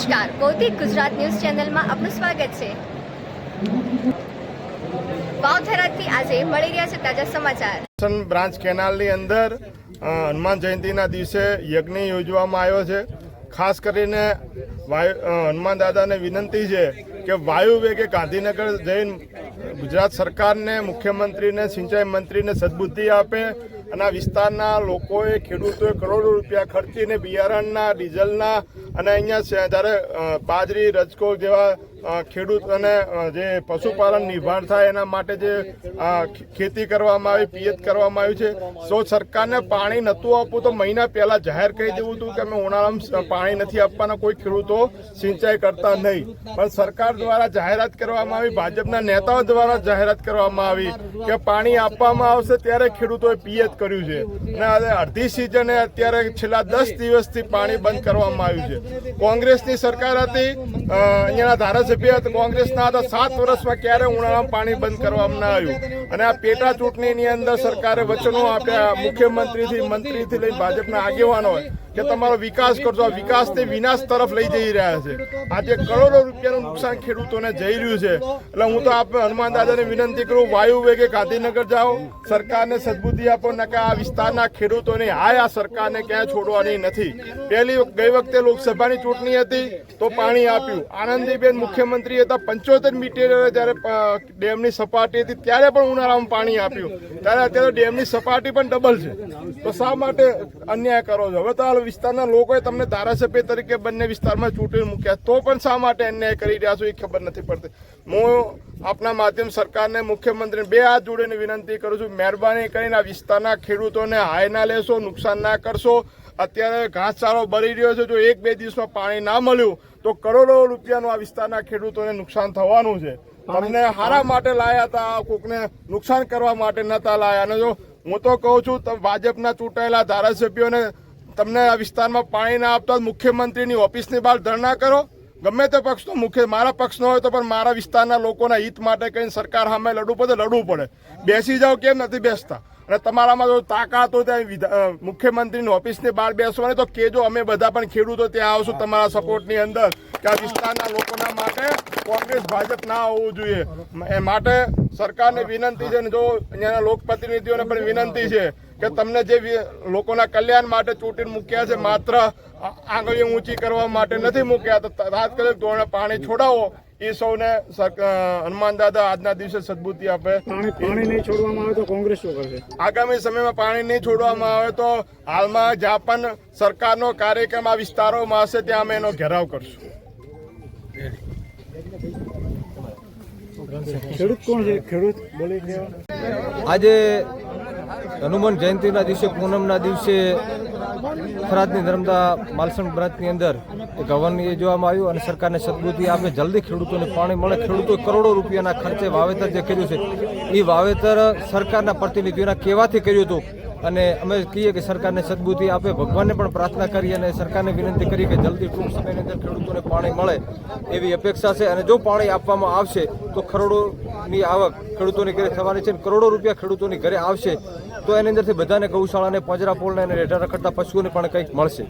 નમસ્કાર. ભૌતિક ગુજરાત ન્યૂઝ ચેનલમાં આપનું સ્વાગત છે. વાવધરાથી આજે મળી રહ્યા છે તાજા સમાચાર. બ્રાન્ચ કેનાલની અંદર હનુમાન જયંતિના દિવસે યજ્ઞ યોજવામાં આવ્યો છે. ખાસ કરીને વાયુ હનુમાન દાદાને વિનંતી છે કે વાયુ વેગે ગાંધીનગર જઈને ગુજરાત સરકારને, મુખ્યમંત્રીને, સિંચાઈ મંત્રીને સદબુદ્ધિ આપે અને આ વિસ્તારના લોકોએ ખેડૂતોએ કરોડો રૂપિયા ખર્ચીને બિયારણના, ડીઝલના અને અહીંયા જ્યારે બાજરી, રજકો જેવા ખેડૂત અને જે પશુપાલન નિર્માણ થાય એના માટે જે ખેતી કરવામાં આવી, પિયત કરવામાં આવ્યું છે. સો સરકારને પાણી નહોતું આપવું તો મહિના પહેલાં જાહેર કહી દેવું હતું કે અમે ઉનાળામાં પાણી નથી આપવાના, કોઈ ખેડૂતો સિંચાઈ કરતા નહીં. પણ સરકાર દ્વારા જાહેરાત કરવામાં આવી, ભાજપના નેતાઓ દ્વારા જાહેરાત કરવામાં આવી કે પાણી આપવામાં આવશે ત્યારે ખેડૂતોએ પિયત કર્યું છે. અને હવે અડધી સિઝને અત્યારે છેલ્લા દસ દિવસથી પાણી બંધ કરવામાં આવ્યું છે. કોંગ્રેસની સરકાર હતી અહીંયાના ધારાસભ્ય હતા કોંગ્રેસના હતા સાત વર્ષમાં ક્યારે ઉનાળામાં પાણી બંધ કરવામાં ના આવ્યું? અને આ પેટા ચૂંટણીની અંદર સરકારે વચનો આપ્યા, મુખ્યમંત્રીથી મંત્રીથી લઈ ભાજપના આગેવાનો કે તમારો વિકાસ કરજો. આ વિકાસથી વિનાશ તરફ લઈ જઈ રહ્યા છે. આજે કરોડો રૂપિયાનું નુકસાન ખેડૂતોને જઈ રહ્યું છે. એટલે હું તો આપ હનુમાન દાદાને વિનંતી કરું, વાયુ વેગે ગાંધીનગર જાઓ, સરકારને સદબુદ્ધિ આપો ને કે આ વિસ્તારના ખેડૂતોની હાય આ સરકારને ક્યાંય છોડવાની નથી. પહેલી ગઈ વખતે લોકસભાની ચૂંટણી હતી, તો પાણી આપ્યું. આનંદીબેન મુખ્યમંત્રી હતા પંચોતેર મીટર જ્યારે ડેમની સપાટી હતી ત્યારે પણ ઉનાળામાં પાણી આપ્યું. ત્યારે અત્યારે ડેમની સપાટી પણ ડબલ છે. તો શા માટે અન્યાય કરો છો? હવે તો આ વિસ્તારના લોકોએ તમને ધારાસભ્ય તરીકે બંને વિસ્તારમાં ચૂંટણી મૂક્યા. તો પણ શા માટે અન્યાય કરી રહ્યા છો એ ખબર નથી પડતી. હું આપના માધ્યમ સરકારને, મુખ્યમંત્રીને બે હાથ જોડીને વિનંતી કરું છું, મહેરબાની કરીને આ વિસ્તારના ખેડૂતોને હાય ના લેશો, નુકસાન ના કરશો. અત્યારે ઘાસચારો બળી રહ્યો છે. જો એક બે દિવસમાં પાણી ના મળ્યું તો કરોડો રૂપિયાનું આ વિસ્તારના ખેડૂતોને નુકસાન થવાનું છે. તમને હારા માટે લાયા હતા કોકને નુકસાન કરવા માટે નતા લાયા. અને જો હું તો કહું છું ભાજપના ચૂંટાયેલા ધારાસભ્યોને તમને આ વિસ્તારમાં પાણી ના આપતા મુખ્યમંત્રીની ઓફિસની બહાર ધરણા કરો. ગમે તે પક્ષનો મુખ્ય મારા પક્ષનો હોય તો પણ મારા વિસ્તારના લોકોના હિત માટે કંઈ સરકાર સામે લડવું પડે લડવું પડે. બેસી જાઓ કેમ નથી બેસતા? અને તમારામાં જો તાકાત હોય ત્યાં મુખ્યમંત્રીની ઓફિસની બહાર બેસવાની, તો કેજો અમે બધા પણ ખેડૂતો ત્યાં આવશું તમારા સપોર્ટની અંદર, કે આ વિસ્તારના લોકોના માટે કોંગ્રેસ ભાજપ ના હોવું જોઈએ. એ માટે સરકારને વિનંતી છે અને જો અહીંયાના લોકપ્રતિનિધિઓને પણ વિનંતી છે કે તમને જે લોકોના કલ્યાણ માટે ચૂંટીને મૂક્યા છે, માત્ર આંગળીઓ ઊંચી કરવા માટે નથી મૂક્યા, તો તાત્કાલિક ધોરણે પાણી છોડાવો. એ સૌને હનુમાન દાદા આજના દિવસે સદબુદ્ધિ આપે. પાણી પાણી નહીં છોડવામાં આવે તો કોંગ્રેસ શું કરશે? આગામી સમયમાં પાણી નહીં છોડવામાં આવે તો હાલમાં જ્યાં પણ સરકારનો કાર્યક્રમ આ વિસ્તારોમાં હશે ત્યાં અમે એનો ઘેરાવ કરશું. ખેડૂત કોણ છે? ખેડૂત બોલી આજે હનુમાન જયંતિના દિવસે પૂનમના દિવસે થરાદની નર્મદા માલસણ બ્રાંચની અંદર એક હવન જોવામાં આવ્યું અને સરકારને સદબુદ્ધિ આપે, જલ્દી ખેડૂતોને પાણી મળે. ખેડૂતોએ કરોડો રૂપિયાના ખર્ચે વાવેતર જે કર્યું છે, એ વાવેતર સરકારના પ્રતિનિધિઓના કહેવાથી કર્યું હતું. અને અમે કહીએ કે સરકારને સદબુદ્ધિ આપે, ભગવાનને પણ પ્રાર્થના કરી અને સરકારને વિનંતી કરી કે જલ્દી ટૂંક સમયની અંદર ખેડૂતોને પાણી મળે એવી અપેક્ષા છે અને જો પાણી આપવામાં આવશે તો કરોડોની આવક ખેડૂતોની ઘરે થવાની છે અને કરોડો રૂપિયા ખેડૂતોની ઘરે આવશે તો એની અંદરથી બધાને ગૌશાળાને પંજરાપોળને અને રેઢા રખડતા પશુઓને પણ કંઈક મળશે.